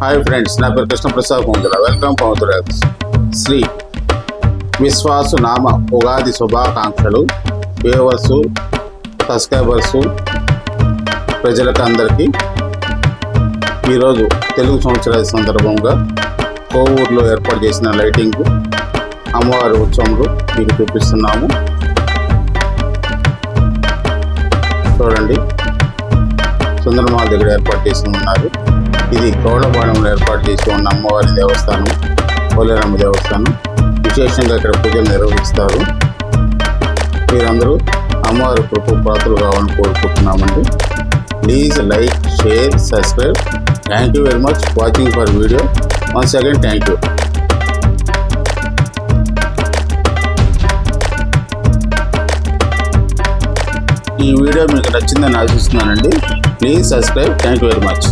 Hi friends నా పేరు Krishnaprasad పౌతుల welcome పౌతుల Shri విశ్వాసు నామ ఉగాది శుభాకాంక్షలు. వ్యూవర్సు సబ్స్క్రైబర్సు ప్రజలకు అందరికీ ఈరోజు తెలుగు సంవత్సరాల సందర్భంగా కోవూరులో ఏర్పాటు చేసిన లైటింగ్ అమ్మవారి ఉత్సవంలో మీకు చూపిస్తున్నాము. చూడండి. సుందరమాల దగ్గర ఏర్పాటు చేసి ఉన్నారు. ఇది గౌడపాలెంలో ఏర్పాటు చేసి ఉన్న అమ్మవారి దేవస్థానం పోలేరమ్మ దేవస్థానం. విశేషంగా ఇక్కడ పూజలు నిర్వహిస్తారు. మీరందరూ అమ్మవారి కృప పాత్రలు కావాలని కోరుకుంటున్నామండి. Please like share subscribe thank you very much watching for video once again thank you ఈ వీడియో మీకు నచ్చిందని ఆశిస్తున్నానండి. Please subscribe thank you very much